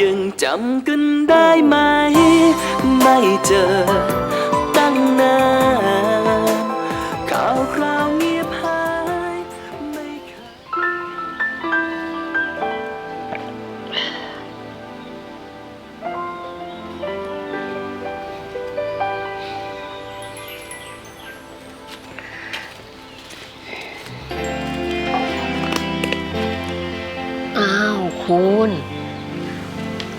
ยังจำกันได้ไหม ไม่เจอตั้งนานข่าวคราวเงียบหายไม่เคย อ้าวคุณ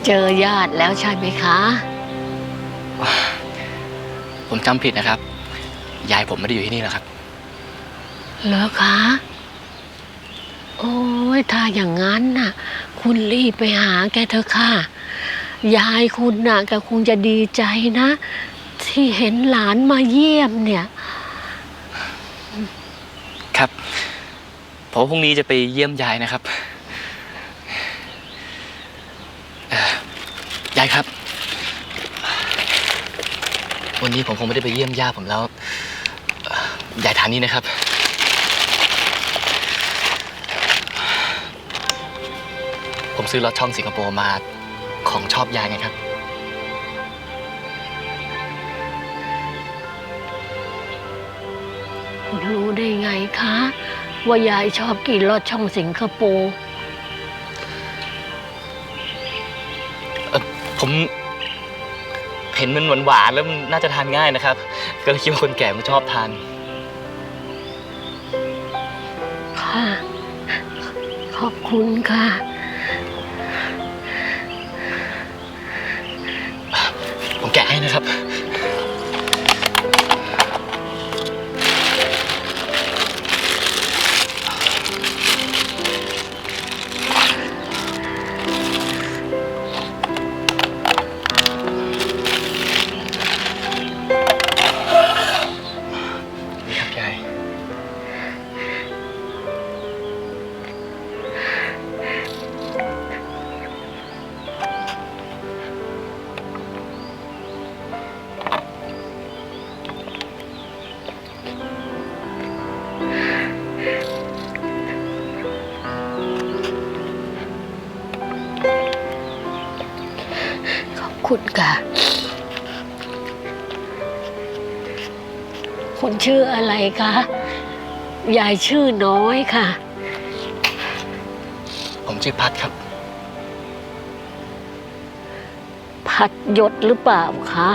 เจอญาติแล้วใช่ไหมคะ ผมจำผิดนะครับ ยายผมไม่ได้อยู่ที่นี่แล้วครับ เหรอคะ โอ้ยถ้าอย่างนั้นน่ะ คุณรีบไปหาแกเถอะค่ะ ยายคุณน่ะแกคงจะดีใจนะ ที่เห็นหลานมาเยี่ยมเนี่ย ครับผมพรุ่งนี้จะไปเยี่ยมยายนะครับเอ่อ ยายครับ วันนี้ผมคงไม่ได้ไปเยี่ยมย่าผมแล้วเอ่อยายทานนี้นะครับ ผมซื้อรถช่องสิงคโปร์มาของชอบยายไงครับ รู้ได้ไงคะ ว่ายายชอบกินลอดช่องสิงคโปร์ เห็นมันหวานๆแล้วมันน่าจะทานง่ายนะครับ ก็เลยคิดว่าคนแก่มันชอบทาน ค่ะ ขอบคุณค่ะ ผมแกะให้นะครับ คุณค่ะ คุณชื่ออะไรคะ ยายชื่อน้อยค่ะ ผมชื่อพัดครับ พัดยศหรือเปล่าคะ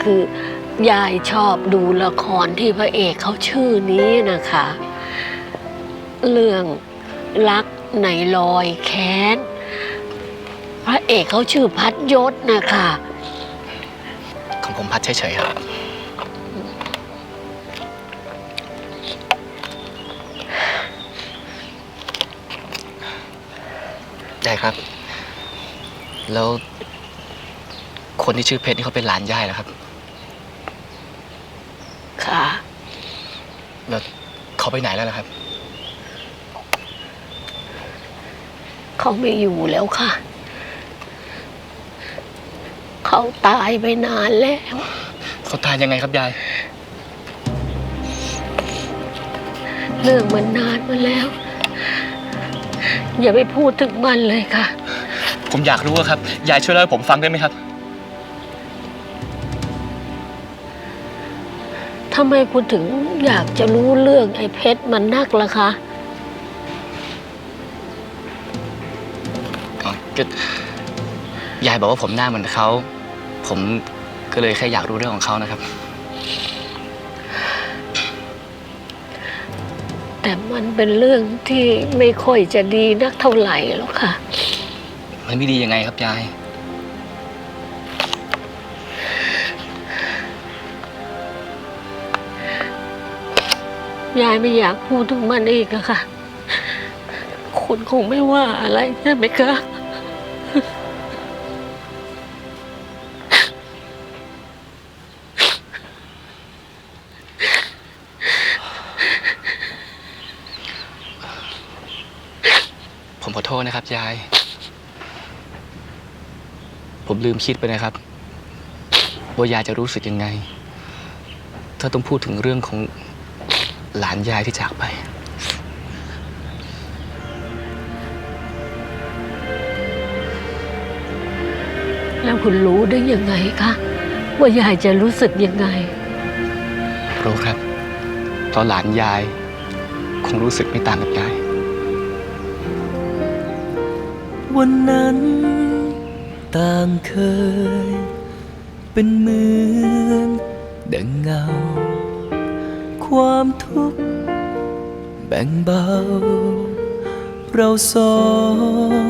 คือยายชอบดูละครที่พระเอกเขาชื่อนี้นะคะ เรื่องรักในรอยแค้นพ ระเอกเขาชื่อพัดยศนะคะของผมพัดเฉยๆครับยายครับ แล้ว คนที่ชื่อเพชรนี่เขาเป็นหลานยายเหรอครับ ค่ะ แล้วเขาไปไหนแล้วล่ะครับ เขาไม่อยู่แล้วค่ะ เขาตายไปนานแล้ว เขาตายยังไงครับยาย เรื่องมันนานมาแล้ว อย่าไปพูดถึงมันเลยค่ะ ผมอยากรู้อะครับ ยายช่วยเล่าให้ผมฟังได้ไหมครับ ทำไมคุณถึงอยากจะรู้เรื่องไอ้เพชรมันนักล่ะคะ อ๋อก็ยายบอกว่าผมหน้าเหมือนเขา ผมก็เลยแค่อยากรู้เรื่องของเขานะครับ แต่มันเป็นเรื่องที่ไม่ค่อยจะดีนักเท่าไหร่หรอกค่ะ มันไม่ดียังไงครับยาย ยายไม่อยากพูดถึงมันอีกอะค่ะ คุณคงไม่ว่าอะไรใช่ไหมคะ ผมขอโทษนะครับ ยาย ผมลืมคิดไปนะครับ ว่ายายจะรู้สึกยังไง ถ้าต้องพูดถึงเรื่องของหลานยายที่จากไป แล้วคุณรู้ได้ยังไงคะว่ายายจะรู้สึกยังไง รู้ครับเพราะหลานยาย คงรู้สึกไม่ต่างกับยาย วันนั้น ต่างเคย เป็นเหมือนดังเงา ความทุกข์แบ่งเบา เราสอง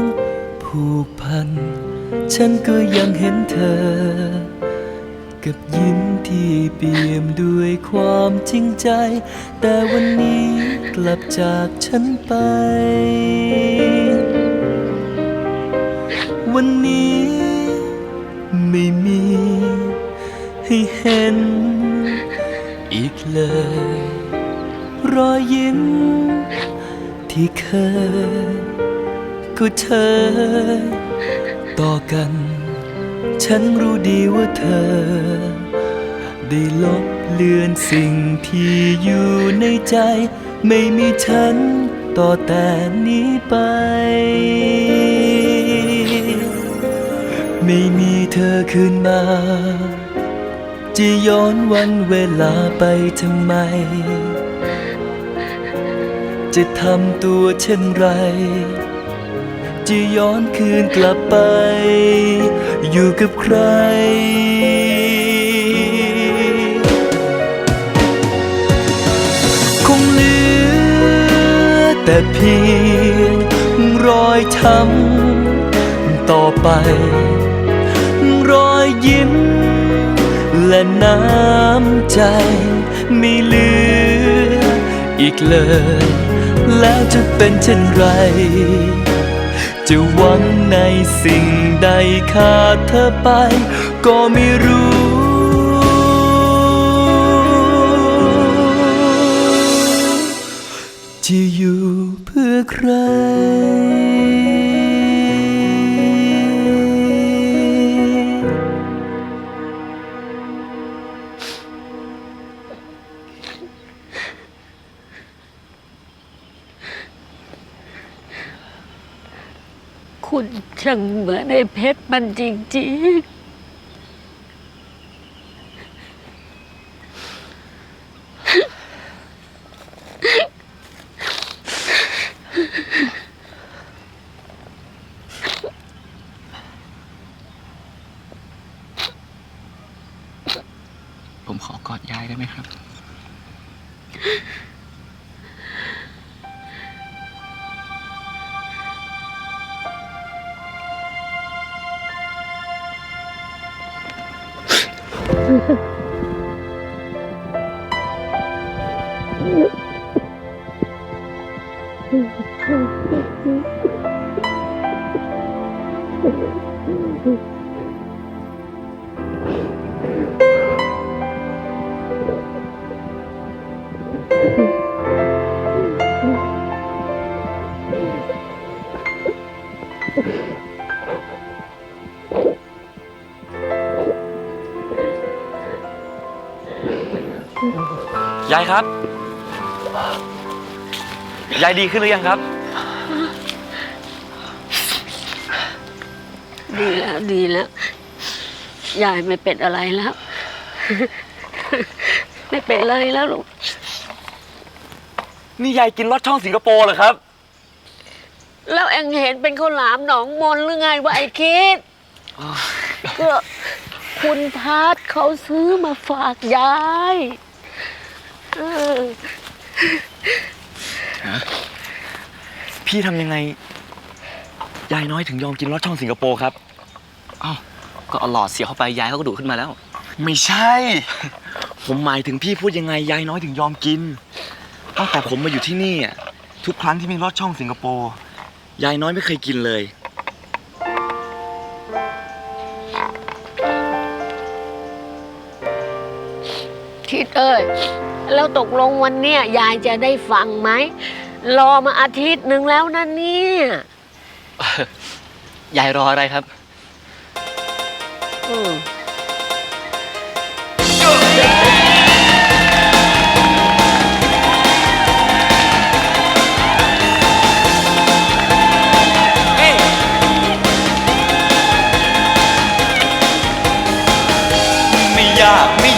ผูกพัน ฉันก็ยังเห็นเธอ กับยิ้มที่เปี่ยมด้วยความจริงใจ แต่วันนี้กลับจากฉันไป วันนี้ ไม่มีให้เห็น อีกเลย รอยยิ้ม ที่เคยก็เธอ ต่อกัน ฉันรู้ดีว่าเธอ ได้ลบเลือนสิ่งที่อยู่ในใจ ไม่มีฉันต่อแต่นี้ไป ไม่มีเธอคืนมา จะย้อนวันเวลาไปทำไม จะทำตัวเช่นไร จะย้อนคืนกลับไป อยู่กับใคร คงเหลือแต่เพียงรอยช้ำต่อไป อยยิ้ม และน้ำใจไม่เหลืออีกเลย แล้วจะเป็นเช่นไร จะหวังในสิ่งใดขาดเธอไป ก็ไม่รู้จะอยู่ คุณช่างเหมือนไอ้เพชรมันจริงๆ ผมขอกอดยายได้ไหมครับ ยายครับ ยายดีขึ้นหรือยังครับๆดีแล้วดีแล้ว ยายไม่เป็นอะไรแล้ว ไม่เป็นอะไรแล้วลูกนี่ยายกินลอดช่องสิงคโปร์เหรอครับ แล้วเอ็งเห็นเป็นข้าวหลามหนองมนหรือไงวะไอ้คิดก็คุณพัดเขาซื้อมาฝากยายเออ พี่ทำยังไง ยายน้อยถึงยอมกินลอดช่องสิงคโปร์ครับ อ้าว ก็เอาหลอดเสียบเข้าไปยายเขาก็ดูดขึ้นมาแล้ว ไม่ใช่ ผมหมายถึงพี่พูดยังไง ยายน้อยถึงยอมกิน ตั้งแต่ผมมาอยู่ที่นี่อะทุกครั้งที่มีลอดช่องสิงคโปร์ ยายน้อยไม่เคยกินเลย ทิดเอ้ย แล้วตกลงวันเนี้ยยายจะได้ฟังไหม รอมาอาทิตย์หนึ่งแล้วนะเนี่ย ยายรออะไรครับ อืม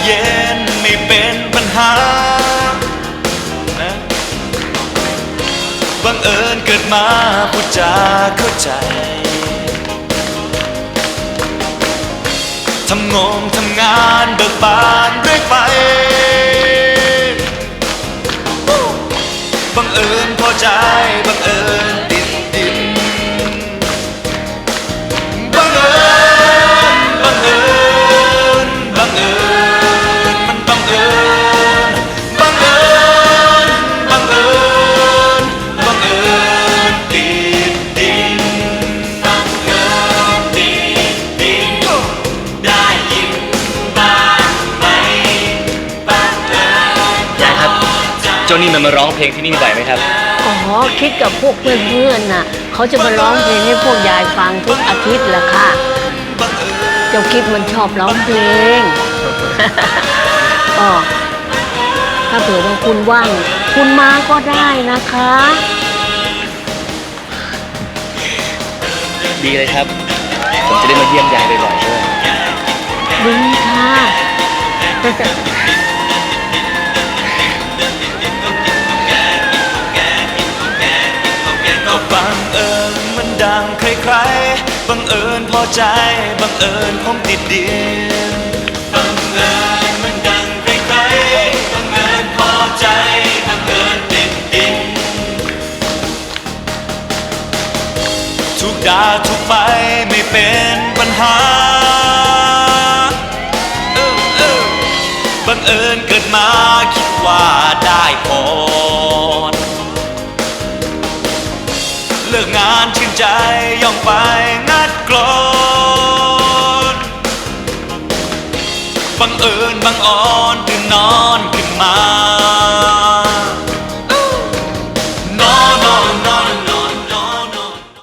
เย็นไม่เป็นปัญหา มาพูดจาเข้าใจทำงงทำงานเบิกบานเรื่อยไป จ้านี่มันมาร้องเพลงที่นี่บ่อยไหมครับ อ๋อคิดกับพวกเพื่อนๆน่ะเขาจะมาร้องเพลงให้พวกยายฟังทุกอาทิตย์แหละค่ะบังเอิญเจ้าคิดมันชอบร้องเพลง อ๋อถ้าเผื่อว่าคุณว่าง คุณมาก็ได้นะคะ ดีเลยครับ ผมจะได้มาเยี่ยมยายบ่อยๆด้วยดีค่ะ ใจบังเอิญผมติดเดินบังเอิญมันดังใครๆบังเอิญพอใจบังเอิญติดดินทุกดาทุกไปไม่เป็นปัญหาเออเออบังเอิญเกิดมาคิดว่าได้พรเลิกงานชื่นใจย่องไป บังอ่อนตื่นนอนขึ้นมา